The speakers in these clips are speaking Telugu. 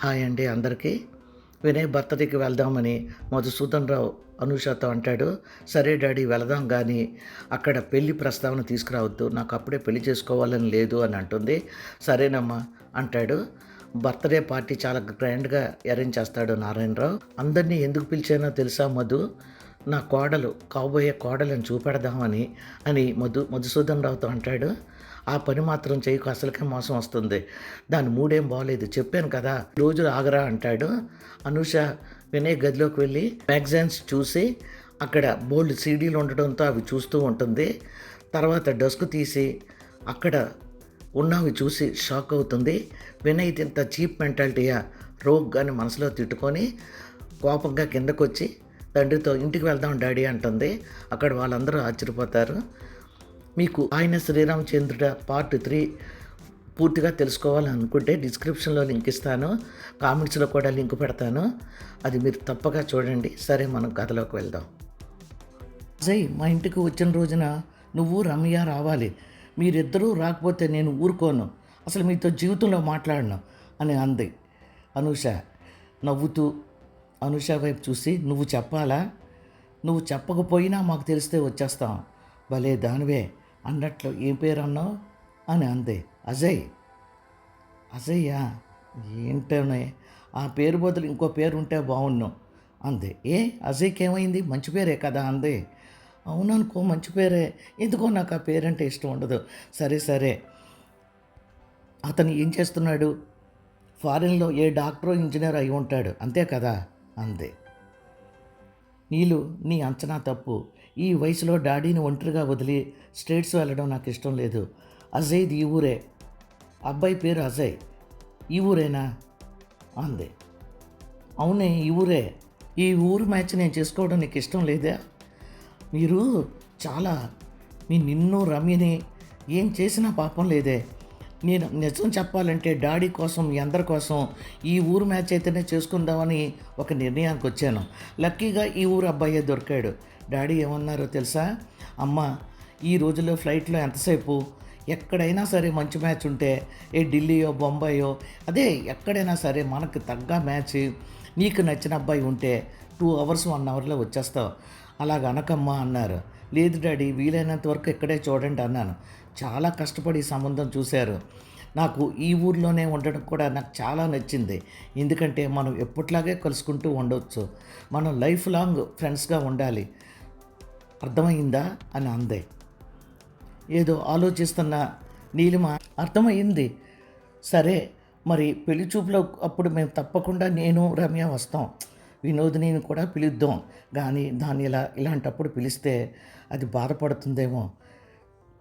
హాయ్ అండి అందరికీ. వినయ్ బర్త్డేకి వెళ్దామని మధుసూదన్ రావు అనూషతో అంటాడు. సరే డాడీ వెళదాం కానీ అక్కడ పెళ్ళి ప్రస్తావన తీసుకురావద్దు. నాకు అప్పుడే పెళ్ళి చేసుకోవాలని లేదు అని అంటుంది. సరేనమ్మా అంటాడు. బర్త్డే పార్టీ చాలా గ్రాండ్గా అరేంజ్ చేస్తాడు నారాయణరావు. అందరినీ ఎందుకు పిలిచానో తెలుసా మధు? నా కోడలు కాబోయే కోడలను చూపెడదామని అని మధు మధుసూదన్ రావుతో అంటాడు. ఆ పని మాత్రం చేయకు అసలుకే మోసం వస్తుంది. దాని మూడేం బాగలేదు చెప్పాను కదా రోజు ఆగరా అంటాడు. అనుష వినయ్ గదిలోకి వెళ్ళి మ్యాగజైన్స్ చూసి అక్కడ బోల్డ్ సీడీలు ఉండడంతో అవి చూస్తూ ఉంటుంది. తర్వాత డస్క్ తీసి అక్కడ ఉన్నవి చూసి షాక్ అవుతుంది. వినయ్ ఇంత చీప్ మెంటాలిటీయా? రోగ్ అని మనసులో తిట్టుకొని కోపంగా కిందకొచ్చి తండ్రితో ఇంటికి వెళ్దాం డాడీ అంటుంది. అక్కడ వాళ్ళందరూ ఆశ్చర్యపోతారు. మీకు ఆయన శ్రీరామచంద్రుడ పార్ట్ త్రీ పూర్తిగా తెలుసుకోవాలనుకుంటే డిస్క్రిప్షన్లో లింక్ ఇస్తాను. కామెంట్స్లో కూడా లింక్ పెడతాను. అది మీరు తప్పగా చూడండి. సరే మనం కథలోకి వెళ్దాం. జై మా ఇంటికి వచ్చిన రోజున నువ్వు రమ్య రావాలి. మీరిద్దరూ రాకపోతే నేను ఊరుకోను. అసలు మీతో జీవితంలో మాట్లాడను అని అంది. అనూష నవ్వుతూ అనూష వైపు చూసి నువ్వు చెప్పాలా? నువ్వు చెప్పకపోయినా మాకు తెలిస్తే వచ్చేస్తాం. భలే దానివే. అన్నట్లు ఏం పేరు అన్నావు అని అంది. అజయ్. అజయ్యా ఏంటనే? ఆ పేరు బదులు ఇంకో పేరు ఉంటే బాగున్నాం అంది. ఏ అజయ్కి ఏమైంది మంచి పేరే కదా అంది. అవుననుకో మంచి పేరే. ఎందుకో నాకు ఆ పేరంటే ఇష్టం ఉండదు. సరే సరే. అతను ఏం చేస్తున్నాడు? ఫారిన్లో ఏ డాక్టరో ఇంజనీర్ అయి ఉంటాడు. అంతే కదా అంది. నీళ్ళు నీ అంచనా తప్పు. ఈ వయసులో డాడీని ఒంటరిగా వదిలి స్టేట్స్ వెళ్ళడం నాకు ఇష్టం లేదు. అజయ్ది ఈ ఊరే. అబ్బాయి పేరు అజయ్. ఈ ఊరేనా? అంది. అవునే ఈ ఊరే. ఈ ఊరు మ్యాచ్ నేను చేసుకోవడం నీకు ఇష్టం లేదా? మీరు చాలా మీ నిన్ను రమ్యని ఏం చేసినా పాపం లేదే. నేను నిజం చెప్పాలంటే డాడీ కోసం ఎందరి కోసం ఈ ఊరు మ్యాచ్ అయితేనే చేసుకుందామని ఒక నిర్ణయానికి వచ్చాను. లక్కీగా ఈ ఊరు అబ్బాయే దొరికాడు. డాడీ ఏమన్నారో తెలుసా? అమ్మ ఈ రోజుల్లో ఫ్లైట్లో ఎంతసేపు? ఎక్కడైనా సరే మంచి మ్యాచ్ ఉంటే ఏ ఢిల్లీయో బొంబాయో అదే ఎక్కడైనా సరే మనకు తగ్గ మ్యాచ్ నీకు నచ్చిన అబ్బాయి ఉంటే టూ అవర్స్ వన్ అవర్లో వచ్చేస్తావు. అలాగ అనకమ్మా అన్నారు. లేదు డాడీ వీలైనంత వరకు ఇక్కడే చూడండి అన్నాను. చాలా కష్టపడి సంబంధం చూశారు. నాకు ఈ ఊర్లోనే ఉండడం కూడా నాకు చాలా నచ్చింది. ఎందుకంటే మనం ఎప్పట్లాగే కలుసుకుంటూ ఉండవచ్చు మనం లైఫ్ లాంగ్ ఫ్రెండ్స్గా ఉండాలి. అర్థమైందా? అని అందే. ఏదో ఆలోచిస్తున్న నీలిమ అర్థమైంది సరే మరి పెళ్ళి చూపులో అప్పుడు మేము తప్పకుండా నేను రమ్య వస్తాం. వినోదినిని కూడా పిలుద్దాం. కానీ దాన్ని ఇలా ఇలాంటప్పుడు పిలిస్తే అది బాధపడుతుందేమో.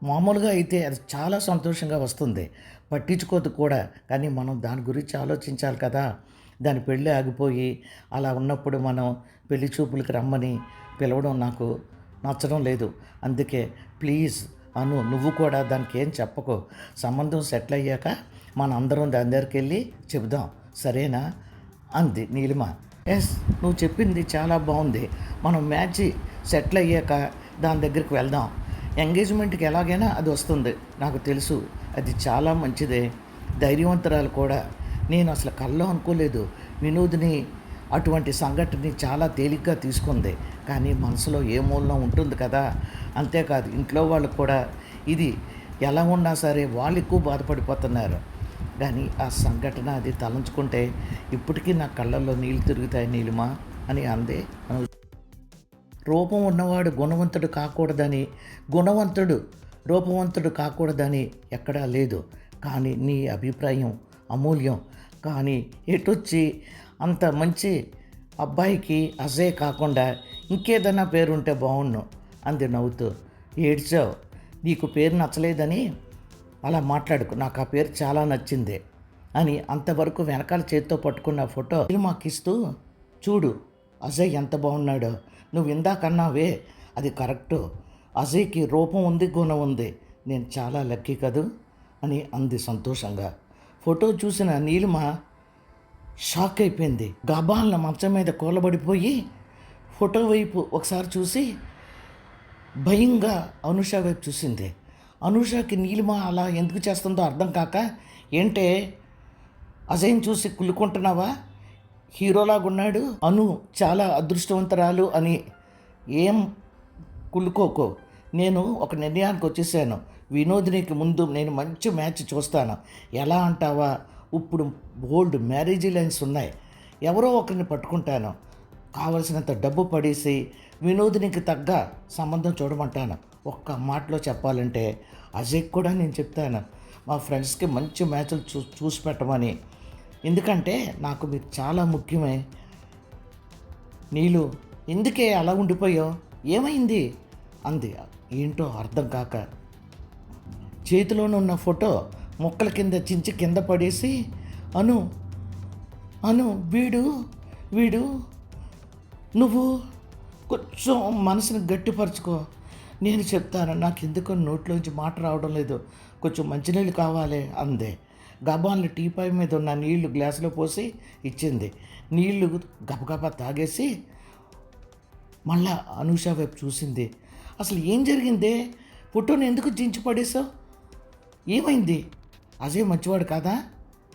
మామూలుగా అయితే అది చాలా సంతోషంగా వస్తుంది. పట్టించుకోదు కూడా. కానీ మనం దాని గురించి ఆలోచించాలి కదా. దాని పెళ్ళి ఆగిపోయి అలా ఉన్నప్పుడు మనం పెళ్ళి చూపులకి రమ్మని పిలవడం నాకు నచ్చడం లేదు. అందుకే ప్లీజ్ అను నువ్వు కూడా దానికి ఏం చెప్పకు. సంబంధం సెటిల్ అయ్యాక మన అందరం దాని దగ్గరికి వెళ్ళి చెబుదాం. సరేనా? అంది నీలిమ. ఎస్ నువ్వు చెప్పింది చాలా బాగుంది. మనం మ్యాచ్ సెటిల్ అయ్యాక దాని దగ్గరికి వెళ్దాం. ఎంగేజ్మెంట్కి ఎలాగైనా అది వస్తుంది. నాకు తెలుసు. అది చాలా మంచిదే. ధైర్యవంతురాలు కూడా. నేను అసలు కల్లో అనుకోలేదు. వినోద్ని అటువంటి సంఘటనని చాలా తేలిగ్గా తీసుకుంది. కానీ మనసులో ఏ మూలన ఉంటుంది కదా? అంతేకాదు ఇంట్లో వాళ్ళు కూడా ఇది ఎలా ఉన్నా సరే వాళ్ళు ఎక్కువ బాధపడిపోతున్నారు. కానీ ఆ సంఘటన అది తలంచుకుంటే ఇప్పటికీ నా కళ్ళల్లో నీళ్ళు తిరుగుతాయి నీలిమా అని అందే అను రూపం ఉన్నవాడు గుణవంతుడు కాకూడదని గుణవంతుడు రూపవంతుడు కాకూడదని ఎక్కడా లేదు. కానీ నీ అభిప్రాయం అమూల్యం. కానీ ఎటొచ్చి అంత మంచి అబ్బాయికి అజయ్ కాకుండా ఇంకేదన్నా పేరుంటే బాగుండు అంది నవ్వుతూ. ఏడ్చావు? నీకు పేరు నచ్చలేదని అలా మాట్లాడుకు నాకు ఆ పేరు చాలా నచ్చింది అని అంతవరకు వెనకాల చేత్తో పట్టుకున్న ఫోటో మాకు ఇస్తూ చూడు అజయ్ ఎంత బాగున్నాడో నువ్వు ఇందాకన్నావే అది కరెక్టు. అజయ్కి రూపం ఉంది గుణం ఉంది. నేను చాలా లక్కీ కదూ? అని అంది సంతోషంగా. ఫోటో చూసిన నీలిమ షాక్ అయిపోయింది. గబాలన మంచం మీద కూలబడిపోయి ఫోటో వైపు ఒకసారి చూసి భయంగా అనుష వైపు చూసింది. అనుషకి నీలిమ అలా ఎందుకు చేస్తుందో అర్థం కాక ఏంటే అజయ్ని చూసి కుల్లుకుంటున్నావా హీరోలాగా ఉన్నాడు. అను చాలా అదృష్టవంతరాలు అని ఏం కుళ్ళుకోకో. నేను ఒక నిర్ణయానికి వచ్చేసాను. వినోదినికి ముందు నేను మంచి మ్యాచ్ చూస్తాను. ఎలా అంటావా? ఇప్పుడు బోల్డ్ మ్యారేజీ లైన్స్ ఉన్నాయి. ఎవరో ఒకరిని పట్టుకుంటాను. కావలసినంత డబ్బు పడేసి వినోదినికి తగ్గ సంబంధం చూడమంటాను. ఒక్క మాటలో చెప్పాలంటే అజయ్ కూడా నేను చెప్తాను. మా ఫ్రెండ్స్కి మంచి మ్యాచ్లు చూ చూసి పెట్టమని. ఎందుకంటే నాకు మీరు చాలా ముఖ్యమే. నీళ్ళు ఎందుకే అలా ఉండిపోయావు? ఏమైంది? అంది. ఏంటో అర్థం కాక చేతిలోనే ఉన్న ఫోటో మొక్కల కింద చించి కింద పడేసి అను అను వీడు వీడు నువ్వు కొంచెం మనసుని గట్టిపరుచుకో. నేను చెప్తాను నాకు ఎందుకో నోట్లోంచి మాట రావడం లేదు. కొంచెం మంచినీళ్ళు కావాలి అందే. గబాన్లు టీపాయ్ మీద ఉన్న నీళ్ళు గ్లాసులో పోసి ఇచ్చింది. నీళ్ళు గబగబా తాగేసి మళ్ళా అనూష వైపు చూసింది. అసలు ఏం జరిగిందే? ఫోటోని ఎందుకు జించి పడేసావు ఏమైంది? అజయ్ మంచివాడు కాదా?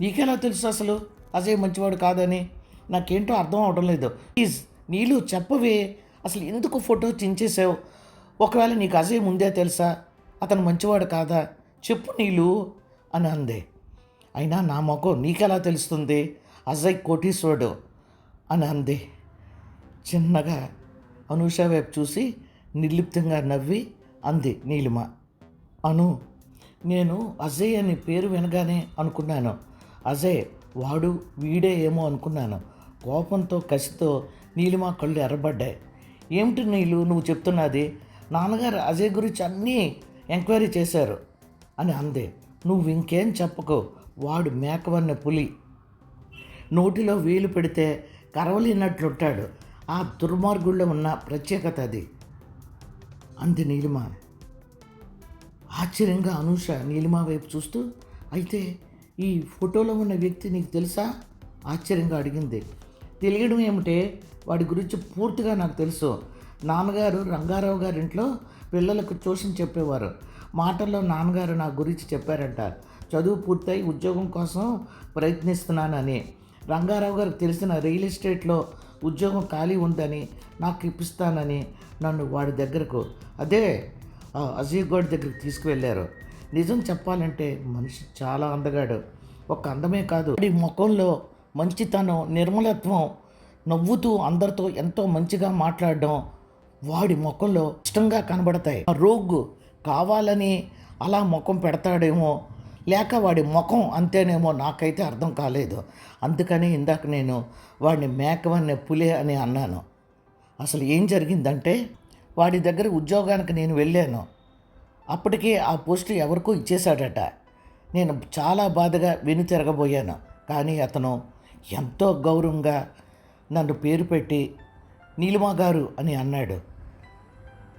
నీకెలా తెలుసు అసలు? అజయ్ మంచివాడు కాదని? నాకేంటో అర్థం అవడం లేదు. ప్లీజ్ నీళ్ళు చెప్పవే. అసలు ఎందుకు ఫోటో చించేసావు ఒకవేళ నీకు అజయ్ ముందే తెలుసా? అతను మంచివాడు కాదా? చెప్పు నీళ్ళు అని అంది. అయినా నా మొఖం నీకెలా తెలుస్తుంది? అజయ్ కోటీశ్వరుడు అని అంది. చిన్నగా అనూష వైపు చూసి నిర్లిప్తంగా నవ్వి అంది నీలిమ. అను నేను అజయ్ అని పేరు వినగానే అనుకున్నాను. అజయ్ వాడు వీడే ఏమో అనుకున్నాను. కోపంతో కసితో నీలిమ కళ్ళు ఎర్రబడ్డాయి. ఏమిటి నీళ్ళు నువ్వు చెప్తున్నది? నాన్నగారు అజయ్ గురించి అన్నీ ఎంక్వైరీ చేశారు అని అంది. నువ్వు ఇంకేం చెప్పకు. వాడు మేకవన్న పులి. నోటిలో వేలు పెడితే కరవలేనట్లుంటాడు. ఆ దుర్మార్గుల్లో ఉన్న ప్రత్యేకత అది. అంది నీలిమ. ఆశ్చర్యంగా అనూష నీలిమ వైపు చూస్తూ అయితే ఈ ఫోటోలో ఉన్న వ్యక్తి నీకు తెలుసా? ఆశ్చర్యంగా అడిగింది. తెలియడం ఏమిటే? వాడి గురించి పూర్తిగా నాకు తెలుసు. నాన్నగారు రంగారావు గారి ఇంట్లో పిల్లలకు ట్యూషన్ చెప్పేవారు. మాటల్లో నాన్నగారు నా గురించి చెప్పారంట. చదువు పూర్తయి ఉద్యోగం కోసం ప్రయత్నిస్తున్నానని. రంగారావు గారికి తెలిసిన రియల్ ఎస్టేట్లో ఉద్యోగం ఖాళీ ఉందని నాకు ఇప్పిస్తానని నన్ను వాడి దగ్గరకు అదే ఆ అజయ్ గౌడ్ దగ్గరికి తీసుకువెళ్ళారు. నిజం చెప్పాలంటే మనిషి చాలా అందగాడు. ఒక అందమే కాదు వాడి ముఖంలో మంచితనం నిర్మలత్వం నవ్వుతూ అందరితో ఎంతో మంచిగా మాట్లాడడం వాడి ముఖంలో ఇష్టంగా కనబడతాయి. ఆ రోగ్గు కావాలని అలా ముఖం పెడతాడేమో లేక వాడి ముఖం అంతేనేమో నాకైతే అర్థం కాలేదు. అందుకని ఇందాక నేను వాడిని మేకవన్నే పులి అని అన్నాను. అసలు ఏం జరిగిందంటే వాడి దగ్గర ఉద్యోగానికి నేను వెళ్ళాను. అప్పటికే ఆ పోస్ట్ ఎవరికో ఇచ్చేశాడట. నేను చాలా బాధగా వెను తిరగబోయాను. కానీ అతను ఎంతో గౌరవంగా నన్ను పేరు పెట్టి నీలిమా గారు అని అన్నాడు.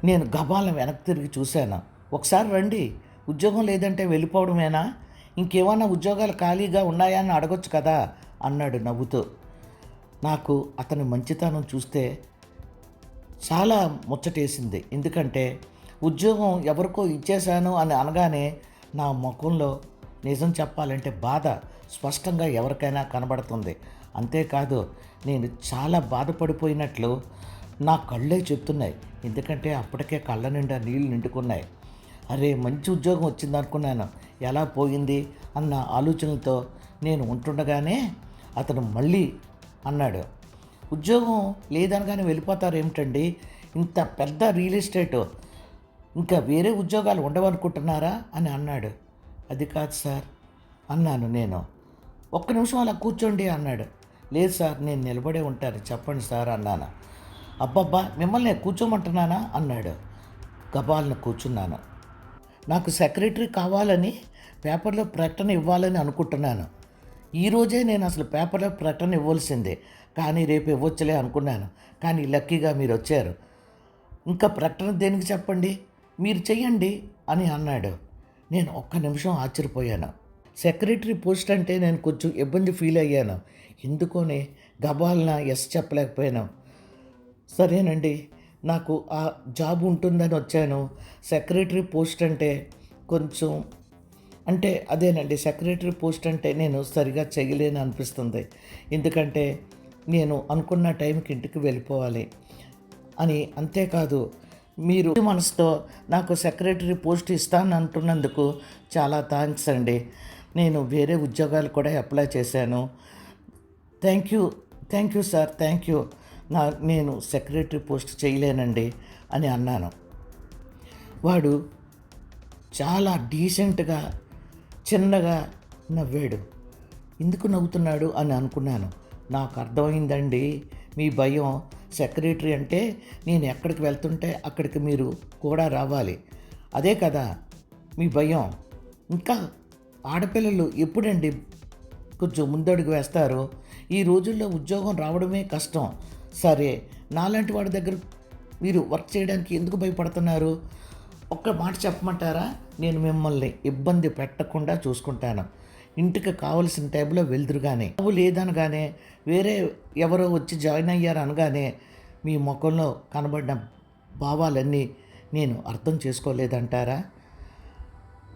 నేను గబాలను వెనక్కి తిరిగి చూశాను. ఒకసారి రండి ఉద్యోగం లేదంటే వెళ్ళిపోవడమేనా? ఇంకేమైనా ఉద్యోగాలు ఖాళీగా ఉన్నాయా అని అడగొచ్చు కదా అన్నాడు నవ్వుతూ. నాకు అతని మంచితనం చూస్తే చాలా ముచ్చటేసింది. ఎందుకంటే ఉద్యోగం ఎవరికో ఇచ్చేశాను అని అనగానే నా ముఖంలో నిజం చెప్పాలంటే బాధ స్పష్టంగా ఎవరికైనా కనబడుతుంది. అంతేకాదు నేను చాలా బాధపడిపోయినట్లు నా కళ్ళే చెప్తున్నాయి. ఎందుకంటే అప్పటికే కళ్ళ నిండా నీళ్ళు నిండుకున్నాయి. అరే మంచి ఉద్యోగం వచ్చింది అనుకున్నాను ఎలా పోయింది? అన్న ఆలోచనలతో నేను ఉంటుండగానే అతను మళ్ళీ అన్నాడు. ఉద్యోగం లేదనగానే వెళ్ళిపోతారు ఏమిటండి? ఇంత పెద్ద రియల్ ఎస్టేటు. ఇంకా వేరే ఉద్యోగాలు ఉండవనుకుంటున్నారా? అని అన్నాడు. అది కాదు సార్ అన్నాను నేను. ఒక్క నిమిషం అలా కూర్చోండి అన్నాడు. లేదు సార్ నేను నిలబడే ఉంటాను. చెప్పండి సార్ అన్నాను. అబ్బబ్బా మిమ్మల్ని కూర్చోమంటున్నానా? అన్నాడు. గబాలను కూర్చున్నాను. నాకు సెక్రటరీ కావాలని పేపర్లో ప్రకటన ఇవ్వాలని అనుకుంటున్నాను. ఈరోజే నేను అసలు పేపర్లో ప్రకటన ఇవ్వాల్సిందే. కానీ రేపు ఇవ్వచ్చులే అనుకున్నాను. కానీ లక్కీగా మీరు వచ్చారు. ఇంకా ప్రకటన దేనికి చెప్పండి? మీరు చెయ్యండి అని అన్నాడు. నేను ఒక్క నిమిషం ఆశ్చర్యపోయాను. సెక్రటరీ పోస్ట్ అంటే నేను కొంచెం ఇబ్బంది ఫీల్ అయ్యాను. ఎందుకోనే గబాలన ఎస్ చెప్పలేకపోయాను. సరేనండి. నాకు ఆ జాబ్ ఉంటుందని వచ్చాను. సెక్రటరీ పోస్ట్ అంటే కొంచెం అంటే అదేనండి సెక్రటరీ పోస్ట్ అంటే నేను సరిగా చేయలేను అనిపిస్తుంది. ఎందుకంటే నేను అనుకున్న టైంకి ఇంటికి వెళ్ళిపోవాలి అని అంతేకాదు మీరు మనసుతో నాకు సెక్రటరీ పోస్ట్ ఇస్తాను అంటున్నందుకు చాలా థ్యాంక్స్ అండి. నేను వేరే ఉద్యోగాలు కూడా అప్లై చేశాను. Thank you thank you sir thank you. నా నేను సెక్రటరీ పోస్ట్ చేయలేనండి అని అన్నాను. వాడు చాలా డీసెంట్గా చిన్నగా నవ్వాడు. ఎందుకు నవ్వుతున్నాడు అని అనుకున్నాను. నాకు అర్థమైందండి మీ భయం. సెక్రటరీ అంటే నేను ఎక్కడికి వెళ్తుంటే అక్కడికి మీరు కూడా రావాలి. అదే కదా మీ భయం. ఇంకా ఆడపిల్లలు ఎప్పుడండి కొంచెం ముందడుగు వేస్తారు? ఈ రోజుల్లో ఉద్యోగం రావడమే కష్టం. సరే నాలాంటి వాడి దగ్గర మీరు వర్క్ చేయడానికి ఎందుకు భయపడుతున్నారు? ఒక్క మాట చెప్పమంటారా? నేను మిమ్మల్ని ఇబ్బంది పెట్టకుండా చూసుకుంటాను. ఇంటికి కావలసిన టైంలో వెళ్దురుగానే. కానీ లేదనగానే వేరే ఎవరో వచ్చి జాయిన్ అయ్యారు అనగానే మీ ముఖంలో కనబడిన భావాలన్నీ నేను అర్థం చేసుకోలేదంటారా?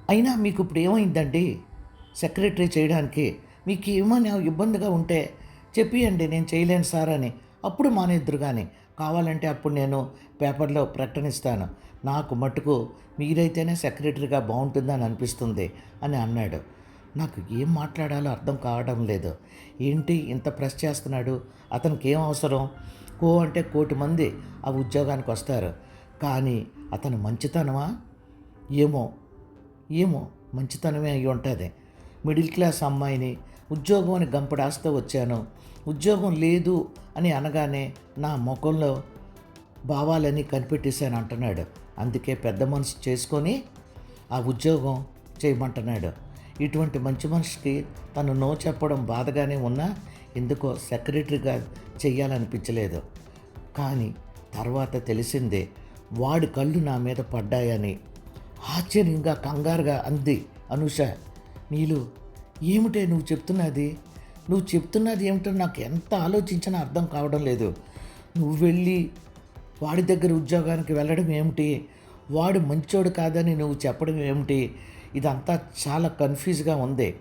అయినా మీకు ఇప్పుడు ఏమైందండి? సెక్రటరీ చేయడానికి మీకు ఏమైనా ఇబ్బందిగా ఉంటే చెప్పియండి నేను చేయలేను సార్ అని అప్పుడు మానేద్దరు కానీ కావాలంటే అప్పుడు నేను పేపర్లో ప్రకటనిస్తాను. నాకు మటుకు మీరైతేనే సెక్రటరీగా బాగుంటుందని అనిపిస్తుంది అని అన్నాడు. నాకు ఏం మాట్లాడాలో అర్థం కావడం లేదు. ఏంటి ఇంత ప్రెస్ చేస్తున్నాడు? అతనికి ఏం అవసరం? కో అంటే కోటి మంది ఆ ఉద్యోగానికి వస్తారు. కానీ అతను మంచితనమా? ఏమో ఏమో మంచితనమే అయి ఉంటుంది మిడిల్ క్లాస్ అమ్మాయిని ఉద్యోగం అని గంపడాస్తూ వచ్చాను. ఉద్యోగం లేదు అని అనగానే నా ముఖంలో భావాలని కనిపెట్టేశాను అంటున్నాడు. అందుకే పెద్ద మనసు చేసుకొని ఆ ఉద్యోగం చేయమంటున్నాడు. ఇటువంటి మంచి మనిషికి తను నో చెప్పడం బాధగానే ఉన్నా ఎందుకో సెక్రటరీగా చెయ్యాలనిపించలేదు. కానీ తర్వాత తెలిసిందే వాడి కళ్ళు నా మీద పడ్డాయని. ఆశ్చర్యంగా కంగారుగా అంది అనుష. నీలు ఏమిటే నువ్వు చెప్తున్నది? నువ్వు చెప్తున్నది ఏమిటో నాకు ఎంత ఆలోచించినా అర్థం కావడం లేదు. నువ్వు వెళ్ళి వాడి దగ్గర ఉద్యోగానికి వెళ్ళడం ఏమిటి? వాడు మంచోడు కాదని నువ్వు చెప్పడం ఏమిటి? ఇదంతా చాలా కన్ఫ్యూజ్గా ఉంది.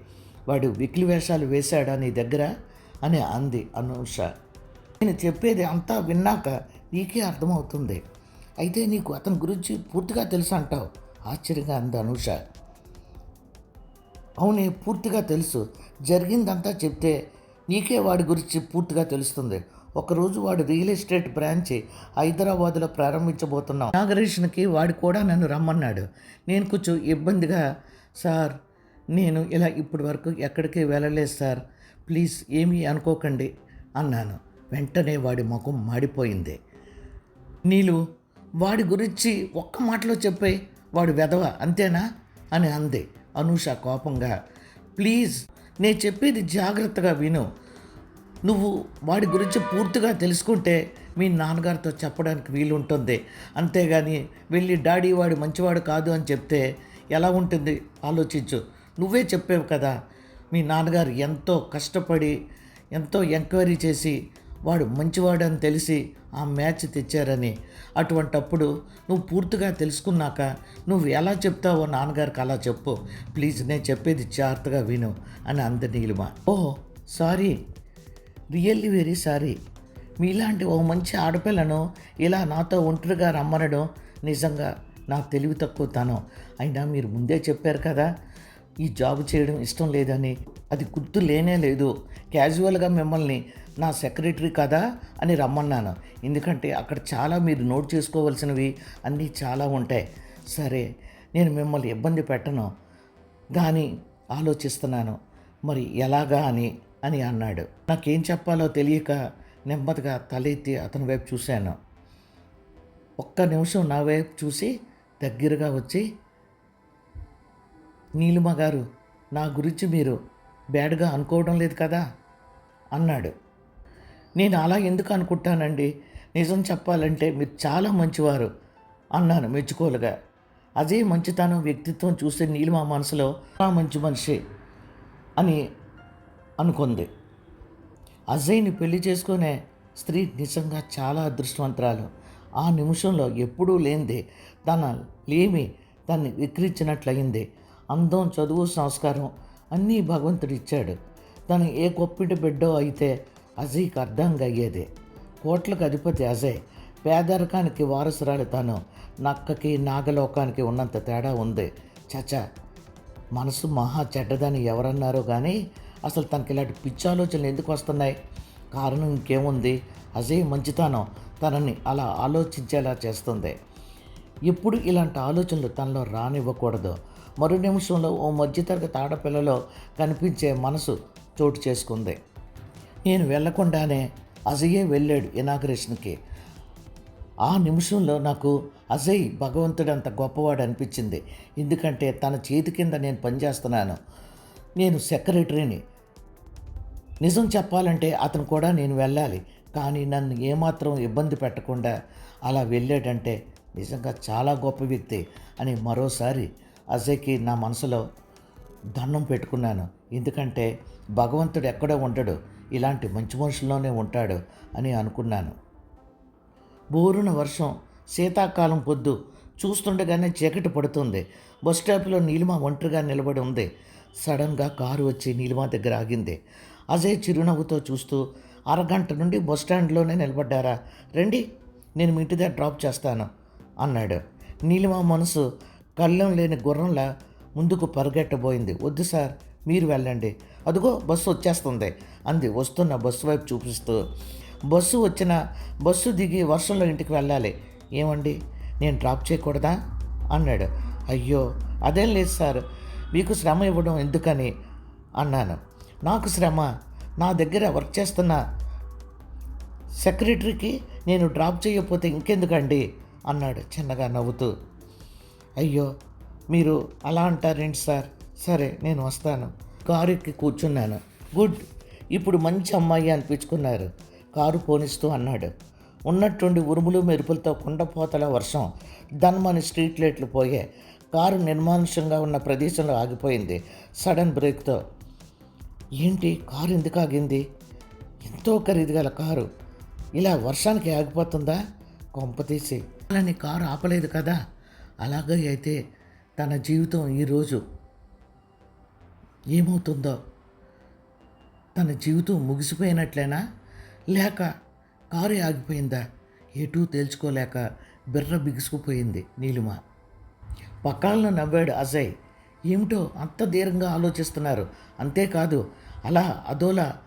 వాడు వికిలి వేషాలు వేశాడా నీ దగ్గర? అని అంది అనూష. నేను చెప్పేది అంతా విన్నాక నీకే అర్థమవుతుంది. అయితే నీకు అతని గురించి పూర్తిగా తెలుసు అంటావు? ఆశ్చర్యంగా అంది అనూష. అవునే పూర్తిగా తెలుసు. జరిగిందంతా చెప్తే నీకే వాడి గురించి పూర్తిగా తెలుస్తుంది. ఒకరోజు వాడు రియల్ ఎస్టేట్ బ్రాంచ్ హైదరాబాద్లో ప్రారంభించబోతున్నాం. ఇనాగరేషన్కి వాడు కూడా నన్ను రమ్మన్నాడు. నేను కొంచెం ఇబ్బందిగా సార్ నేను ఇలా ఇప్పటి వరకు ఎక్కడికి వెళ్ళలేదు సార్. ప్లీజ్ ఏమీ అనుకోకండి అన్నాను. వెంటనే వాడి ముఖం మాడిపోయింది. నీలు వాడి గురించి ఒక్క మాటలో చెప్పే వాడు వెధవ అంతేనా? అని అంది. అనూష కోపంగా ప్లీజ్ నేను చెప్పేది జాగ్రత్తగా విను. నువ్వు వాడి గురించి పూర్తిగా తెలుసుకుంటే మీ నాన్నగారితో చెప్పడానికి వీలుంటుంది. అంతేగాని వెళ్ళి డాడీ వాడు మంచివాడు కాదు అని చెప్తే ఎలా ఉంటుంది? ఆలోచించు. నువ్వే చెప్పావు కదా మీ నాన్నగారు ఎంతో కష్టపడి ఎంతో ఎంక్వైరీ చేసి వాడు మంచివాడని తెలిసి ఆ మ్యాచ్ తెచ్చారని. అటువంటప్పుడు నువ్వు పూర్తిగా తెలుసుకున్నాక నువ్వు ఎలా చెప్తావో నాన్నగారికి అలా చెప్పు. ప్లీజ్ నేను చెప్పేది జాగ్రత్తగా విను అని అంది నీలిమ. ఓహో సారీ. Really very sorry. మీలాంటి ఓ మంచి ఆడపిల్లను ఇలా నాతో ఒంటరిగా రమ్మనడం నిజంగా నా తెలివి తక్కువ తనం. అయినా మీరు ముందే చెప్పారు కదా ఈ జాబ్ చేయడం ఇష్టం లేదని. అది గుర్తు లేనే లేదు. క్యాజువల్గా మిమ్మల్ని నా సెక్రటరీ కదా అని రమ్మన్నాను. ఎందుకంటే అక్కడ చాలా మీరు నోట్ చేసుకోవాల్సినవి అన్నీ చాలా ఉంటాయి. సరే నేను మిమ్మల్ని ఇబ్బంది పెట్టను. కానీ ఆలోచిస్తున్నాను. మరి ఎలాగా అని అని అన్నాడు. నాకేం చెప్పాలో తెలియక నెమ్మదిగా తలెత్తి అతని వైపు చూశాను. ఒక్క నిమిషం నా వైపు చూసి దగ్గరగా వచ్చి నీలిమ గారు నా గురించి మీరు బ్యాడ్గా అనుకోవడం లేదు కదా? అన్నాడు. నేను అలా ఎందుకు అనుకుంటానండి? నిజం చెప్పాలంటే మీరు చాలా మంచివారు అన్నాను మెచ్చుకోలుగా. అదే మంచితనం వ్యక్తిత్వం చూస్తే మా మనసులో చాలా మంచి మనిషి అని అనుకుంది. అజయ్ని పెళ్ళి చేసుకునే స్త్రీ నిజంగా చాలా అదృష్టవంతురాలు. ఆ నిమిషంలో ఎప్పుడూ లేనిదే తన లేమి దాన్ని విక్రించినట్లయింది అందం చదువు సంస్కారం అన్నీ భగవంతుడు ఇచ్చాడు తను ఏ కొప్పిటి బిడ్డో అయితే అజయ్కి అర్థంగా అయ్యేది కోట్లకు అధిపతి అజయ్ పేదరికానికి వారసురాలు తను. నక్కకి నాగలోకానికి ఉన్నంత తేడా ఉంది. చచా మనసు మహా చెడ్డదని ఎవరన్నారో కానీ అసలు తనకి ఇలాంటి పిచ్చి ఆలోచనలు ఎందుకు వస్తున్నాయి? కారణం ఇంకేముంది? అజయ్ మంచితనం తనని అలా ఆలోచించేలా చేస్తుంది. ఎప్పుడు ఇలాంటి ఆలోచనలు తనలో రానివ్వకూడదు. మరో నిమిషంలో ఓ మధ్యతరగతి ఆడపిల్లలో కనిపించే మనసు చోటు చేసుకుంది. నేను వెళ్ళకుండానే అజయే వెళ్ళాడు ఇనాగ్రేషన్కి. ఆ నిమిషంలో నాకు అజయ్ భగవంతుడు అంత గొప్పవాడు అనిపించింది. ఎందుకంటే తన చేతి కింద నేను పనిచేస్తున్నాను. నేను సెక్రటరీని. నిజం చెప్పాలంటే అతను కూడా నేను వెళ్ళాలి. కానీ నన్ను ఏమాత్రం ఇబ్బంది పెట్టకుండా అలా వెళ్ళాడంటే నిజంగా చాలా గొప్ప వ్యక్తి అని మరోసారి అజయ్కి నా మనసులో దండం పెట్టుకున్నాను. ఎందుకంటే భగవంతుడు ఎక్కడో ఉండడు. ఇలాంటి మంచి మనుషుల్లోనే ఉంటాడు అని అనుకున్నాను. బోరున వర్షం శీతాకాలం పొద్దు చూస్తుండగానే చీకటి పడుతుంది. బస్ స్టాప్లో నీలిమ ఒంటరిగా నిలబడి ఉంది. సడన్గా కారు వచ్చి నీలిమ దగ్గర ఆగింది. అజయ్ చిరునవ్వుతో చూస్తూ అరగంట నుండి బస్ స్టాండ్లోనే నిలబడ్డారా? రండి నేను మీ ఇంటి దగ్గర డ్రాప్ చేస్తాను అన్నాడు. నీలిమ మనసు కళ్ళం లేని గుర్రంలా ముందుకు పరుగెట్టబోయింది. వద్దు సార్ మీరు వెళ్ళండి. అదిగో బస్సు వచ్చేస్తుంది అంది. వస్తున్న బస్సు వైపు చూపిస్తూ బస్సు వచ్చిన బస్సు దిగి వర్షంలో ఇంటికి వెళ్ళాలి. ఏమండి? నేను డ్రాప్ చేయకూడదా? అన్నాడు. అయ్యో అదేం లేదు సార్. మీకు శ్రమ ఇవ్వడం ఎందుకని? అన్నాను. నాకు శ్రమ? నా దగ్గర వర్క్ చేస్తున్న సెక్రటరీకి నేను డ్రాప్ చేయకపోతే ఇంకెందుకండి? అన్నాడు చిన్నగా నవ్వుతూ. అయ్యో మీరు అలా అంటారేంటి సార్? సరే నేను వస్తాను. కారు ఎక్కి కూర్చున్నాను. గుడ్. ఇప్పుడు మంచి అమ్మాయి అనిపించుకున్నారు. కారు పోనిస్తూ అన్నాడు. ఉన్నట్టుండి ఉరుములు మెరుపులతో కుండపోతల వర్షం ధన్మని స్ట్రీట్ లైట్లు పోయే. కారు నిర్మానుష్యంగా ఉన్న ప్రదేశంలో ఆగిపోయింది. సడన్ బ్రేక్తో. ఏంటి? కారు ఎందుకు ఆగింది? ఎంతో ఖరీదు గల కారు. ఇలా వర్షానికి ఆగిపోతుందా? కొంపతీసి అలాని కారు ఆపలేదు కదా? అలాగే అయితే తన జీవితం ఈరోజు ఏమవుతుందో తన జీవితం ముగిసిపోయినట్లేనా? లేక కారు ఆగిపోయిందా? ఎటూ తేల్చుకోలేక బిర్ర బిగుసుకుపోయింది నీలిమ. పక్కాలను నవ్వాడు అజయ్. ఏమిటో అంత దీర్ఘంగా ఆలోచిస్తున్నారు. అంతేకాదు అలా అదోలా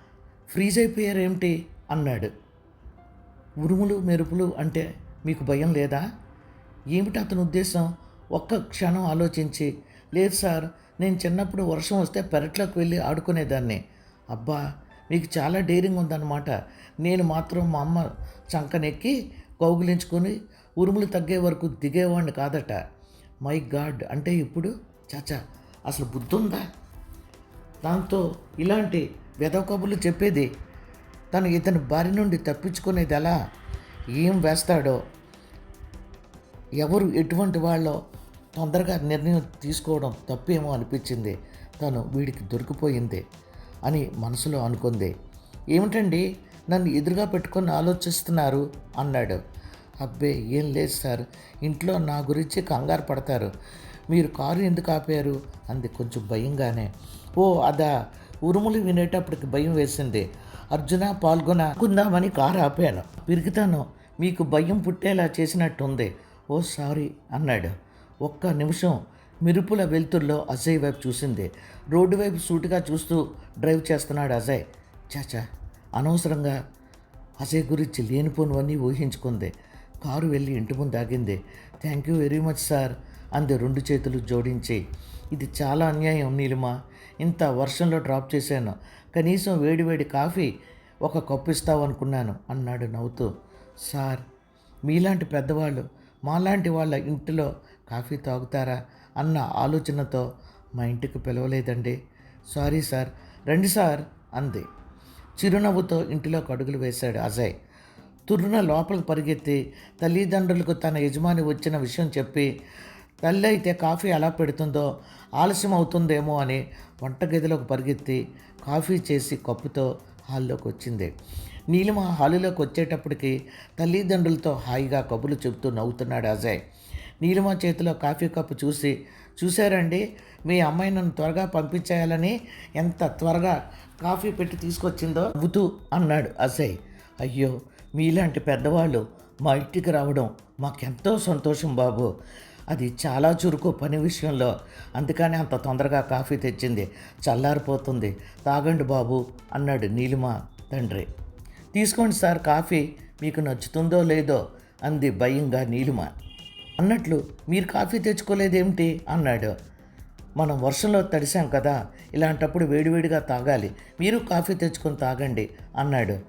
ఫ్రీజ్ అయిపోయారేమిటి అన్నాడు. ఉరుములు మెరుపులు అంటే మీకు భయం లేదా? ఏమిటి అతని ఉద్దేశం? ఒక్క క్షణం ఆలోచించి లేదు సార్ నేను చిన్నప్పుడు వర్షం వస్తే పెరట్లోకి వెళ్ళి ఆడుకునేదాన్ని. అబ్బా మీకు చాలా డేరింగ్ ఉందన్నమాట. నేను మాత్రం మా అమ్మ చంకనెక్కి కౌగులించుకొని ఉరుములు తగ్గే వరకు దిగేవాడిని కాదట. మై గాడ్ అంటే ఇప్పుడు? చాచా అసలు బుద్ధి ఉందా దాంతో ఇలాంటి వెదవ కబుర్లు చెప్పేది తను ఇతని బారి నుండి తప్పించుకునేది ఎలా ఏం వేస్తాడో? ఎవరు ఎటువంటి వాళ్ళో తొందరగా నిర్ణయం తీసుకోవడం తప్పేమో అనిపించింది. తను వీడికి దొరికిపోయింది అని మనసులో అనుకుంది. ఏమిటండి? నన్ను ఎదురుగా పెట్టుకొని ఆలోచిస్తున్నారు అన్నాడు. అబ్బే ఏం లేదు సార్. ఇంట్లో నా గురించి కంగారు పడతారు. మీరు కారు ఎందుకు ఆపారు? అంది కొంచెం భయంగానే. ఓ అదా. ఉరుములు వినేటప్పటికి భయం వేసింది. అర్జున పాల్గొన కుందామని కారు ఆపాను. పిరిగితాను మీకు భయం పుట్టేలా చేసినట్టుంది. ఓ సారీ అన్నాడు. ఒక్క నిమిషం మిరుపుల వెలుతుల్లో అజయ్ వైపు చూసింది. రోడ్డు వైపు సూటిగా చూస్తూ డ్రైవ్ చేస్తున్నాడు అజయ్. చాచా అనవసరంగా అజయ్ గురించి లేనిపోనివన్నీ ఊహించుకుంది. కారు వెళ్ళి ఇంటి ముందు ఆగింది. Thank you very much sir అంది రెండు చేతులు జోడించి. ఇది చాలా అన్యాయం నీలిమా. ఇంత వర్షంలో డ్రాప్ చేశాను. కనీసం వేడివేడి కాఫీ ఒక కప్పు ఇస్తావు అనుకున్నాను అన్నాడు నవ్వుతూ. సార్ మీలాంటి పెద్దవాళ్ళు మాలాంటి వాళ్ళ ఇంటిలో కాఫీ తాగుతారా అన్న ఆలోచనతో మా ఇంటికి పిలవలేదండి. సారీ సార్ రండి సార్ అంది. చిరునవ్వుతో ఇంటిలో అడుగులు వేశాడు అజయ్. తుర్రున లోపలికి పరిగెత్తి తల్లిదండ్రులకు తన యజమాని వచ్చిన విషయం చెప్పి తల్లి అయితే కాఫీ ఎలా పెడుతుందో ఆలస్యం అవుతుందేమో అని వంటగదిలోకి పరిగెత్తి కాఫీ చేసి కప్పుతో హాల్లోకి వచ్చింది. నీలిమ హాలులోకి వచ్చేటప్పటికి తల్లిదండ్రులతో హాయిగా కబుర్లు చెబుతూ నవ్వుతున్నాడు అజయ్. నీలిమ చేతిలో కాఫీ కప్పు చూసి చూశారండి మీ అమ్మాయి నన్ను త్వరగా పంపించేయాలని ఎంత త్వరగా కాఫీ పెట్టి తీసుకొచ్చిందో నవ్వుతూ అన్నాడు అజయ్. అయ్యో మీలాంటి పెద్దవాళ్ళు మా ఇంటికి రావడం మాకెంతో సంతోషం బాబు. అది చాలా చురుకు పని విషయంలో. అందుకని అంత తొందరగా కాఫీ తెచ్చింది. చల్లారిపోతుంది. తాగండి బాబు అన్నాడు నీలిమ తండ్రి. తీసుకోండి సార్ కాఫీ మీకు నచ్చుతుందో లేదో అంది భయంగా నీలిమ. అన్నట్లు మీరు కాఫీ తెచ్చుకోలేదేమిటి? అన్నాడు. మనం వర్షంలో తడిసాం కదా ఇలాంటప్పుడు వేడివేడిగా తాగాలి. మీరు కాఫీ తెచ్చుకొని తాగండి అన్నాడు.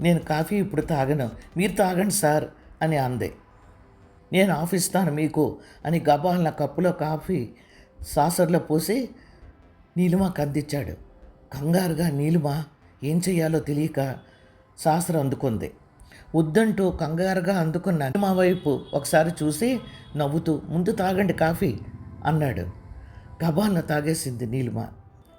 నేను కాఫీ ఇప్పుడు తాగను మీరు తాగండి సార్ అని అంది. నేను ఆఫిస్తాను మీకు అని గబాలన కప్పులో కాఫీ సాసర్లో పోసి నీలిమకు అందించాడు. కంగారుగా నీలిమ ఏం చేయాలో తెలియక శాస్త్రం అందుకుంది. వద్దంటూ కంగారుగా అందుకున్న మా వైపు ఒకసారి చూసి నవ్వుతూ ముందు తాగండి కాఫీ అన్నాడు. గబాలన తాగేసింది నీలిమ.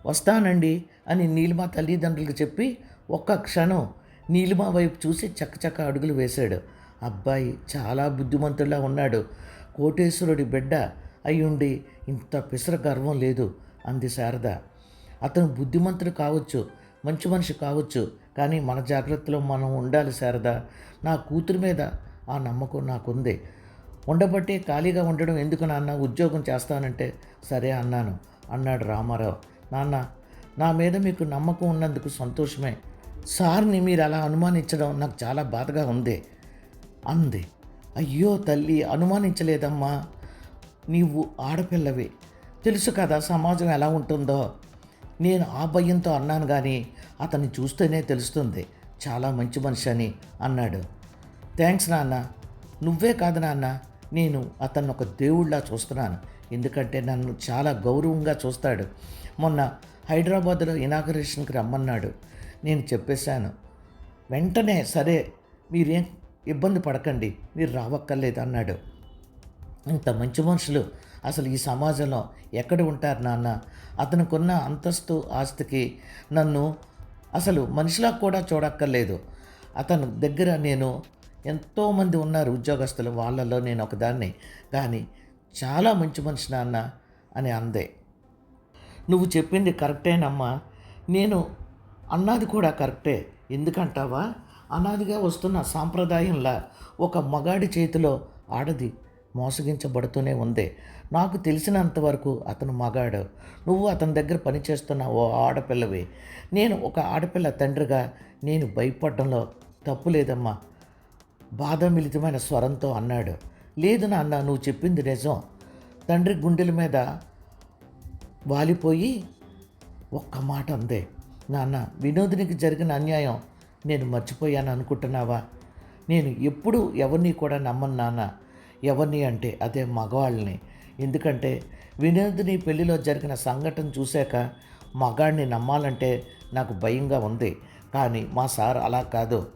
వస్తానండి అని నీలిమ తల్లిదండ్రులకు చెప్పి ఒక్క క్షణం నీలిమ వైపు చూసి చక్కచక్క అడుగులు వేశాడు. అబ్బాయి చాలా బుద్ధిమంతుడిలా ఉన్నాడు. కోటేశ్వరుడి బిడ్డ అయ్యుండి ఇంత పిసర గర్వం లేదు అంది శారద. అతను బుద్ధిమంతుడు కావచ్చు మంచి మనిషి కావచ్చు కానీ మన జాగ్రత్తలో మనం ఉండాలి శారదా. నా కూతురు మీద ఆ నమ్మకం నాకుంది. ఉండబట్టే ఖాళీగా ఉండడం ఎందుకు నాన్న? ఉద్యోగం చేస్తానంటే సరే అన్నాను. అన్నాడు రామారావు. నాన్న నా మీద మీకు నమ్మకం ఉన్నందుకు సంతోషమే. సార్ని మీరు అలా అనుమానించడం నాకు చాలా బాధగా ఉంది. అంది. అయ్యో తల్లి అనుమానించలేదమ్మా. నీవు ఆడపిల్లవి. తెలుసు కదా సమాజం ఎలా ఉంటుందో. నేను ఆ భయంతో అన్నాను కానీ అతన్ని చూస్తేనే తెలుస్తుంది. చాలా మంచి మనిషి అని అన్నాడు. థ్యాంక్స్ నాన్న. నువ్వే కాదు నాన్న. నేను అతన్ని ఒక దేవుడిలా చూస్తున్నాను. ఎందుకంటే నన్ను చాలా గౌరవంగా చూస్తాడు. మొన్న హైదరాబాద్లో ఇనాగరేషన్కి రమ్మన్నాడు. నేను చెప్పేశాను. వెంటనే సరే మీరేం ఇబ్బంది పడకండి. మీరు రావక్కర్లేదు అన్నాడు. ఇంత మంచి మనుషులు అసలు ఈ సమాజంలో ఎక్కడ ఉంటారు నాన్న? అతనుకున్న అంతస్తు ఆస్తికి నన్ను అసలు మనిషిలా కూడా చూడక్కర్లేదు. అతను దగ్గర నేను ఎంతోమంది ఉన్నారు ఉద్యోగస్తులు వాళ్ళలో నేను ఒకదాన్ని. కానీ చాలా మంచి మనిషి నాన్న అని అందే. నువ్వు చెప్పింది కరెక్టేనమ్మా. నేను అన్నది కూడా కరెక్టే. ఎందుకంటావా? అనాదిగా వస్తున్న సాంప్రదాయంలా ఒక మగాడి చేతిలో ఆడది మోసగించబడుతూనే ఉంది. నాకు తెలిసినంతవరకు అతను మగాడు. నువ్వు అతని దగ్గర పనిచేస్తున్న ఓ ఆడపిల్లవి. నేను ఒక ఆడపిల్ల తండ్రిగా నేను భయపడడంలో తప్పు లేదమ్మా. బాధమిళితమైన స్వరంతో అన్నాడు. లేదు నాన్న నువ్వు చెప్పింది నిజం. తండ్రి గుండెల మీద వాలిపోయి ఒక్క మాట అందే. నాన్న వినోదినికి జరిగిన అన్యాయం నేను మర్చిపోయాను అనుకుంటున్నావా? నేను ఎప్పుడు ఎవరిని కూడా నమ్మను నాన్న. ఎవరిని అంటే అదే మగవాళ్ళని. ఎందుకంటే వినోద్ని పెళ్ళిలో జరిగిన సంఘటన చూశాక మగాడిని నమ్మాలంటే నాకు భయంగా ఉంది. కానీ మా సార్ అలా కాదు.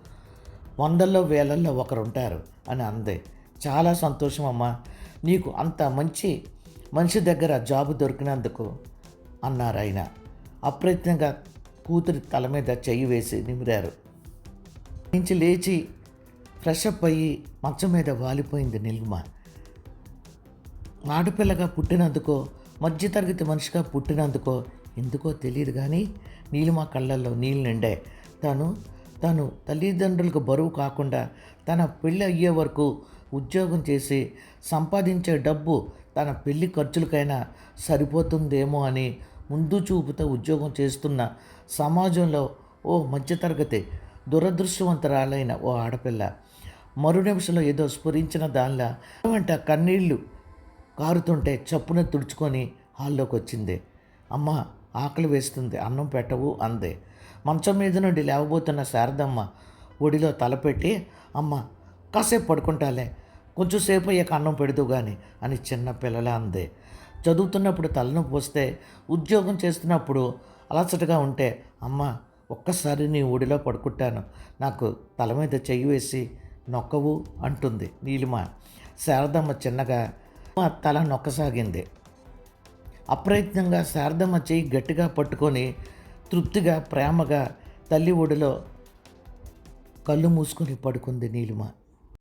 వందల్లో వేలల్లో ఒకరుంటారు అని అంది. చాలా సంతోషం అమ్మా. నీకు అంత మంచి మనిషి దగ్గర జాబు దొరికినందుకు అన్నారు ఆయన. అప్రయత్నంగా కూతురి తల మీద చెయ్యి వేసి నిమిరారు. నుంచి లేచి ఫ్రెష్ అప్ అయ్యి మంచం మీద వాలిపోయింది నిల్మ. ఆడపిల్లగా పుట్టినందుకో మధ్యతరగతి మనిషిగా పుట్టినందుకో ఎందుకో తెలియదు కానీ నీళ్ళు మా కళ్ళల్లో నీళ్ళు నిండే. తను తను తల్లిదండ్రులకు బరువు కాకుండా తన పెళ్ళి అయ్యే వరకు ఉద్యోగం చేసి సంపాదించే డబ్బు తన పెళ్ళి ఖర్చులకైనా సరిపోతుందేమో అని ముందు చూపుతో ఉద్యోగం చేస్తున్న సమాజంలో ఓ మధ్యతరగతి దురదృష్టవంతరాలైన ఓ ఆడపిల్ల. మరు నిమిషంలో ఏదో స్ఫురించిన దానిలా వెంట కన్నీళ్ళు కారుతుంటే చప్పున తుడుచుకొని హాల్లోకి వచ్చింది అమ్మ ఆకలి వేస్తుంది అన్నం పెట్టవు అంది. మంచం మీద నుండి లేవబోతున్న శారదమ్మ ఒడిలో తలపెట్టి అమ్మ కాసేపు పడుకుంటాలే కొంచెం సేపు అయ్యాక అన్నం పెడదు కానీ అని చిన్న పిల్లల అంది. చదువుతున్నప్పుడు తలనొప్పి వస్తే ఉద్యోగం చేస్తున్నప్పుడు అలసటగా ఉంటే అమ్మ ఒక్కసారి నీ ఒడిలో పడుకుంటాను నాకు తల మీద చెయ్యి వేసి నొక్కవు అంటుంది నీలిమ. శారదమ్మ చిన్నగా తల నొక్కసాగింది అప్రయత్నంగా శారదమ్మ చేయి గట్టిగా పట్టుకొని తృప్తిగా ప్రేమగా తల్లి ఒడిలో కళ్ళు మూసుకొని పడుకుంది నీలిమ.